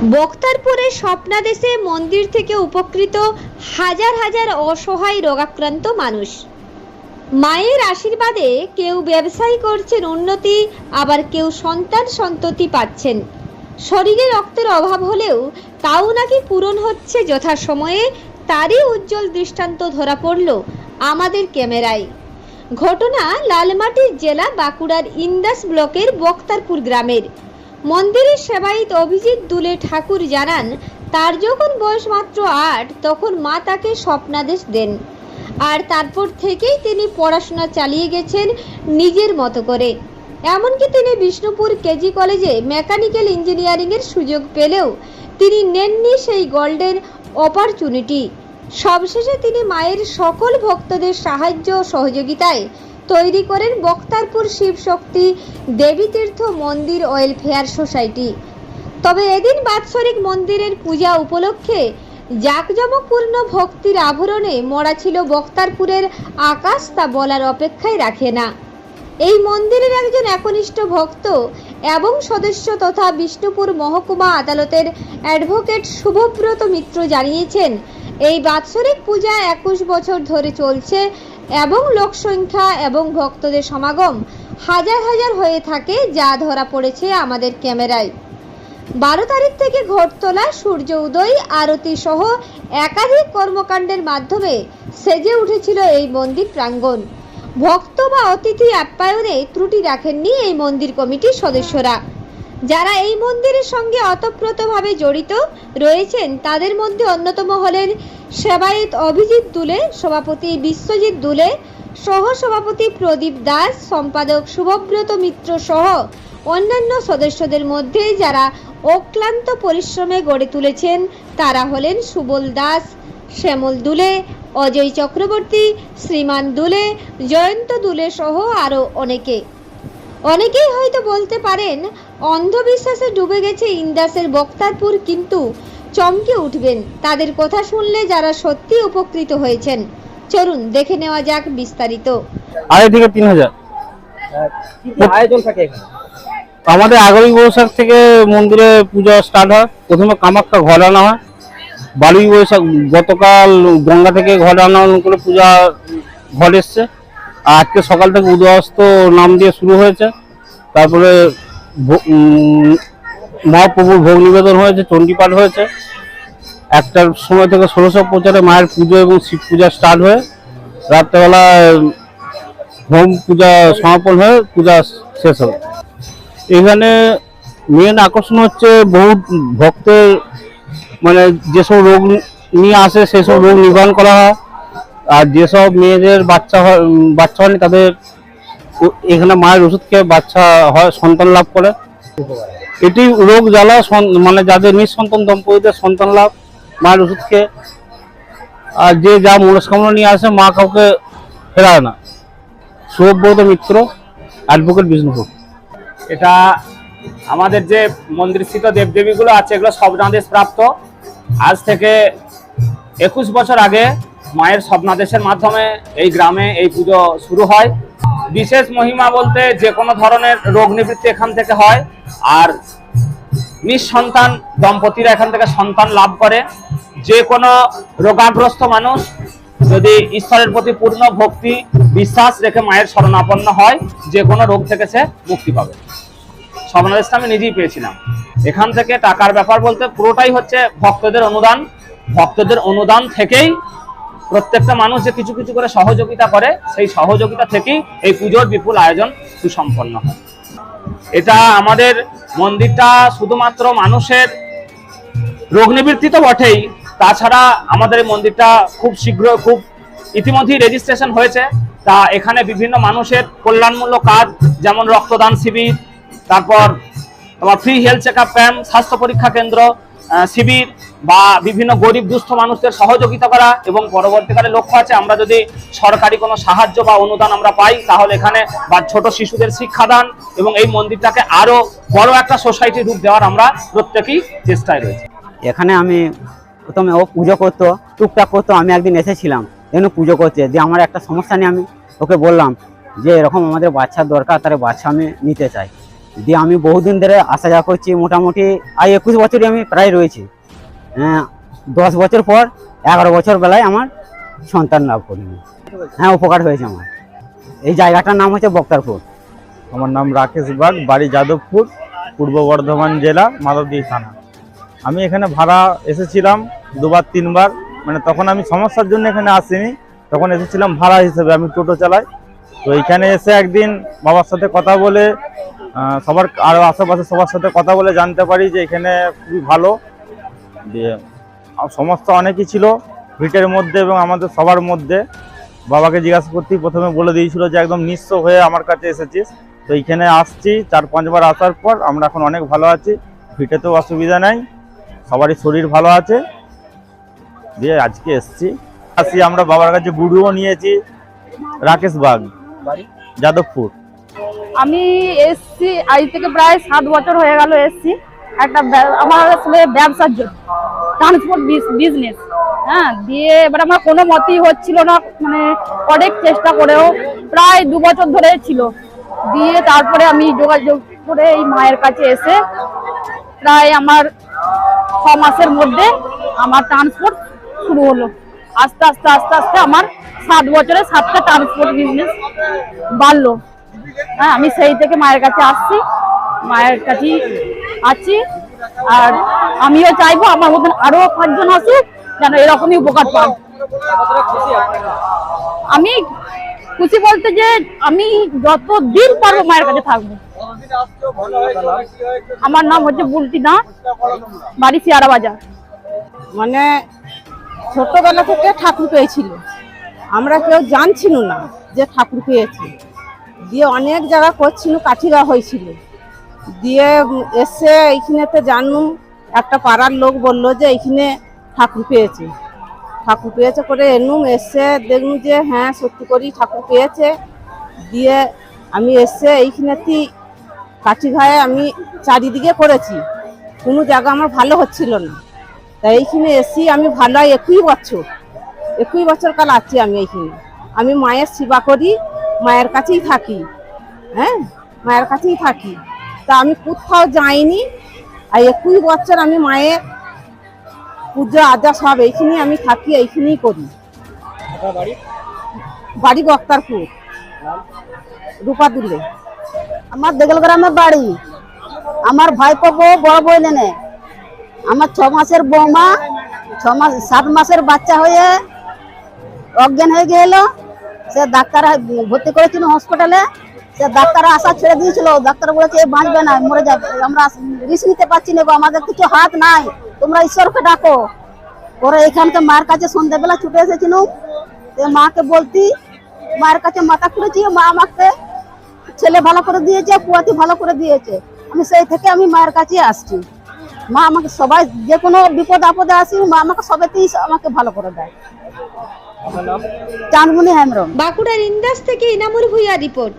বক্তারপুরে স্বপ্নাদেশে মন্দির থেকে উপকৃত হাজার হাজার অসহায় রোগাক্রান্ত মানুষ। মায়ের আশীর্বাদে কেউ ব্যবসায়ী করছেন উন্নতি, আবার কেউ সন্তান সন্ততি পাচ্ছেন। শরীরে রক্তের অভাব হলেও তাও নাকি পূরণ হচ্ছে যথাসময়ে, তারই উজ্জ্বল দৃষ্টান্ত ধরা পড়ল আমাদের ক্যামেরায়। ঘটনা লালমাটির জেলা বাঁকুড়ার ইন্দাস ব্লকের বক্তারপুর গ্রামের। মন্দিরের সেবায়িত অভিজিৎ দুলে ঠাকুর জানান, তার যখন বয়স মাত্র আট, তখন মা তাকে স্বপ্নাদেশ দেন। আর তারপর থেকেই তিনি পড়াশোনা চালিয়ে গেছেন নিজের মতো করে। এমনকি তিনি বিষ্ণুপুর কেজি কলেজে মেকানিক্যাল ইঞ্জিনিয়ারিংয়ের সুযোগ পেলেও তিনি নেননি সেই গোল্ডেন অপরচুনিটি সবশেষে তিনি মায়ের সকল ভক্তদের সাহায্য ও সহযোগিতায় তৈরি করেন বক্তারপুর শিবশক্তি দেবীতীর্থ মন্দির ওয়েলফেয়ার সোসাইটি। তবে এদিন বাৎসরিক মন্দিরের পূজা উপলক্ষে জাঁকজমকপূর্ণ ভক্তির আভরণে মরা ছিল বক্তারপুরের আকাশ তা বলার অপেক্ষায় রাখে না। এই মন্দিরের একজন একনিষ্ঠ ভক্ত এবং সদস্য তথা বিষ্ণুপুর মহকুমা আদালতের অ্যাডভোকেট শুভব্রত মিত্র জানিয়েছেন, এই বাৎসরিক পূজা একুশ বছর ধরে চলছে এবং লোকসংখ্যা এবং ভক্তদের সমাগম হাজার হাজার হয়ে থাকে যা ধরা পড়েছে আমাদের ক্যামেরায়। বারো তারিখ থেকে ঘটতলা সূর্য উদয়, আরতি সহ একাধিক কর্মকাণ্ডের মাধ্যমে সেজে উঠেছিল এই মন্দির প্রাঙ্গণ। ভক্ত বা অতিথি আপ্যায়নে ত্রুটি রাখেননি এই মন্দির কমিটির সদস্যরা। যারা এই মন্দিরের সঙ্গে অতপ্রতভাবে জড়িত রয়েছেন, তাদের মধ্যে অন্যতম হলেন সেবায়েত অভিজিৎ দুলে, সভাপতি বিশ্বজিৎ দুলে সহ সভাপতি প্রদীপ দাস, সম্পাদক শুভব্রত মিত্র সহ অন্যান্য সদস্যদের মধ্যে যারা অক্লান্ত পরিশ্রমে গড়ে তুলেছেন, তারা হলেন সুবল দাস, শ্যামল দুলে, অজয় চক্রবর্তী, শ্রীমান দুলে, জয়ন্ত দুলে সহ আরও অনেকে। অনেকেই হয়তো বলতে পারেন অন্ধবিশ্বাসে ডুবে গেছে ইন্দাসের বক্তারপুর কিন্তু চমকে উঠবেন তাদের কথা শুনলে যারা সত্যি উপকৃত হয়েছেন। চলুন দেখে নেওয়া যাক বিস্তারিত। আড়াই থেকে তিন হাজার। কি কি আয়োজন থাকে এখানে? আমাদের আগামী বৈশাখ থেকে মন্দিরে পূজা স্টার্ট হয়। প্রথমে কামাখ্যা ঘর আনা হয়। বারোই বৈশাখ গতকাল গঙ্গা থেকে ঘর আনা করে পূজা ঘর এসছে। আজকে সকাল থেকে উদয়স্ত নাম দিয়ে শুরু হয়েছে। তারপরে মহাপ্রভুর ভোগ নিবেদন হয়েছে, চণ্ডীপাঠ হয়েছে। একটার সময় থেকে ষোলোশো প্রচারে মায়ের পুজো এবং শিব পূজা স্টার্ট হয়ে রাত্রেবেলা হোম পূজা সমাপন হয়ে পূজা শেষ হবে। এখানে মেন আকর্ষণ হচ্ছে বহু ভক্তের মানে যেসব রোগ নিয়ে আসে, সেসব রোগ নিবারণ করা হয়। আর যেসব মেয়েদের বাচ্চা হয় বাচ্চা হয়নি, তাদের এখানে মায়ের ওষুধ খেয়ে বাচ্চা হয়, সন্তান লাভ করে। এটি রোগ জ্বালা মানে যাদের নিঃসন্তান দম্পতিদের সন্তান লাভ, মায়ের ওষুধ খেয়ে। আর যে যা মনস্কামনা নিয়ে আসে, মা কাউকে ফেরায় না। শুভব্রত মিত্র, অ্যাডভোকেট বিষ্ণুপুর। এটা আমাদের যে মন্দিরস্থিত দেবদেবীগুলো আছে, এগুলো সব স্বপ্নাদেশ প্রাপ্ত। আজ থেকে একুশ বছর আগে মায়ের স্বপ্নাদেশের মাধ্যমে এই গ্রামে এই পুজো শুরু হয়। বিশেষ মহিমা বলতে যে কোনো ধরনের রোগ নিবৃত্তি এখান থেকে হয় আর নিঃসন্তান দম্পতিরা এখান থেকে সন্তান লাভ করে। যে কোনো রোগাগ্রস্ত মানুষ যদি ঈশ্বরের প্রতি পূর্ণ ভক্তি, বিশ্বাস রেখে মায়ের শরণাপন্ন হয়, যে কোনো রোগ থেকে সে মুক্তি পাবে। স্বপ্নাদেশটা আমি নিজেই পেয়েছিলাম। এখান থেকে টাকার ব্যাপার বলতে পুরোটাই হচ্ছে ভক্তদের অনুদান। ভক্তদের অনুদান থেকেই প্রত্যেকটা মানুষ যে কিছু কিছু করে সহযোগিতা করে, সেই সহযোগিতা থেকেই এই পুজোর বিপুল আয়োজন সুসম্পন্ন হয়। এটা আমাদের মন্দিরটা শুধুমাত্র মানুষের রোগ নিবৃত্তি তো বটেই, তাছাড়া আমাদের মন্দিরটা খুব শীঘ্র, খুব ইতিমধ্যেই রেজিস্ট্রেশন হয়েছে। তা এখানে বিভিন্ন মানুষের কল্যাণমূলক কাজ, যেমন রক্তদান শিবির, তারপর তোমার free health check up camp স্বাস্থ্য পরীক্ষা কেন্দ্র শিবির বা বিভিন্ন গরিব, দুস্থ মানুষদের সহযোগিতা করা এবং পরবর্তীকালে লক্ষ্য আছে আমরা যদি সরকারি কোনো সাহায্য বা অনুদান আমরা পাই, তাহলে এখানে বা ছোট শিশুদের শিক্ষাদান এবং এই মন্দিরটাকে আরও বড় একটা সোসাইটি রূপ দেওয়ার আমরা প্রত্যেকেই চেষ্টায় রয়েছে। এখানে আমি প্রথমে ও পুজো করতো, টুকটাক করতো, আমি একদিন এসেছিলাম এখানে পুজো করতে। যে আমার একটা সমস্যা নিয়ে আমি ওকে বললাম যে, এরকম আমাদের বাচ্চার দরকার তার বাচ্চা আমি নিতে চাই। দিয়ে আমি বহুদিন ধরে আসা যাওয়া করছি মোটামুটি আর একুশ বছরই আমি প্রায় রয়েছি। হ্যাঁ, দশ বছর পর এগারো বছর বেলায় আমার সন্তান লাভ করিনি। হ্যাঁ উপকার হয়েছে আমার। এই জায়গাটার নাম হচ্ছে বক্তারপুর। আমার নাম রাকেশ বাগ বাড়ি যাদবপুর পূর্ব বর্ধমান জেলা মাধবদী থানা। আমি এখানে ভাড়া এসেছিলাম দুবার তিনবার। মানে তখন আমি সমস্যার জন্য এখানে আসিনি। তখন এসেছিলাম ভাড়া হিসেবে আমি টোটো চালাই। তো এখানে এসে একদিন বাবার সাথে কথা বলে সবার আরও আশেপাশে সবার সাথে কথা বলে জানতে পারি যে এখানে খুবই ভালো। দিয়ে সমস্যা অনেকই ছিল ভিটের মধ্যে এবং আমাদের সবার মধ্যে। বাবাকে জিজ্ঞাসা করতেই প্রথমে বলে দিয়েছিল যে একদম নিঃস্ব হয়ে আমার কাছে এসেছিস। তো এইখানে আসছি, চার, পাঁচবার আসার পর আমরা এখন অনেক ভালো আছি। ভিটেতেও অসুবিধা নাই, সবারই শরীর ভালো আছে। দিয়ে আজকে এসছি। আসি, আমরা বাবার কাছে গুরুও নিয়েছি, রাকেশ বাগ, যাদবপুর। আমি এসছি, আজ থেকে প্রায় সাত বছর হয়ে গেল এসছি। একটা আমার আসলে ব্যবসার জন্য ট্রান্সপোর্ট বিজনেস হ্যাঁ দিয়ে এবার আমার কোনো মতেই হচ্ছিল না মানে অনেক চেষ্টা করেও, প্রায় দু বছর ধরে ছিল। দিয়ে তারপরে আমি যোগাযোগ করে এই মায়ের কাছে এসে, প্রায় আমার ছ মাসের মধ্যে আমার ট্রান্সপোর্ট শুরু হলো। আস্তে আস্তে আস্তে আস্তে আমার সাত বছরে সাতটা ট্রান্সপোর্ট বিজনেস বাড়লো। হ্যাঁ আমি সেই থেকে মায়ের কাছে আসছি, মায়ের কাছেই আছি। আর আমিও চাইব আমার মতন আরও পাঁচজন আসুক, যেন এরকমই উপকার পান আমি খুশি বলতে যে আমি যত দিন পারব মায়ের কাছে থাকব। আমার নাম হচ্ছে বুলটি না বাড়ি শিয়ারা বাজার। মানে ছোটবেলা থেকে ঠাকুর পেয়েছিল। আমরা কেউ জানছিল না যে ঠাকুর পেয়েছি। দিয়ে অনেক জায়গা করছিল, কাঠিরা হয়েছিল। দিয়ে এসে এইখানেতে জানলুম একটা পাড়ার লোক বলল যে এইখানে ঠাকুর পেয়েছে। ঠাকুর পেয়েছে করে এলুম এসে দেখলুম যে হ্যাঁ সত্যি করি ঠাকুর পেয়েছে। দিয়ে আমি এসে এইখানেতেই কাঠিঘায়ে আমি চারিদিকে করেছি। কোনো জায়গা আমার ভালো হচ্ছিল না। তাই এইখানে এসি আমি ভালো একুই বছর একুই বছর কাল আছি আমি এইখানে। আমি মায়ের সেবা করি মায়ের কাছেই থাকি। হ্যাঁ? মায়ের কাছেই থাকি। তা আমি কোথাও যাইনি। আর একুই বছর আমি মায়ের পুজো আজা সব এইখানেই আমি থাকি এইখানেই করি। বাড়ি? বক্তারপুর। রূপাদুল্লে আমার দেগল গ্রামে বাড়ি। আমার ভাইপো বউ বড় বই নেনে আমার ছ মাসের বৌমা ছ মাস সাত মাসের বাচ্চা হয়ে অজ্ঞান হয়ে গেল। সে ডাক্তার ভর্তি করেছিল হসপিটালে সে ডাক্তার আশা ছেড়ে দিয়েছিল। ডাক্তার বলেছে, "এ বাঁচবে না, মরে যাবে। আমরা রিস্ক নিতে পারছি না আমাদের কিছু হাত নাই। তোমরা ঈশ্বরকে ডাকো। পরে এখানকে মার কাছে সন্ধ্যাবেলা ছুটে এসেছিল। মাকে বলতি মায়ের কাছে মাথা খুঁড়েছি মা আমাকে ছেলে ভালো করে দিয়েছে পুয়াতি ভালো করে দিয়েছে। আমি সেই থেকে আমি মায়ের কাছে আসছি। মা আমাকে সবাই, যে কোনো বিপদ আপদে আসি মা আমাকে সবেতেই আমাকে ভালো করে দেয়। চাঁদমুনি হেমরম বাঁকুড়ার ইন্দাস থেকে ইনামুর ভুইয়া রিপোর্ট।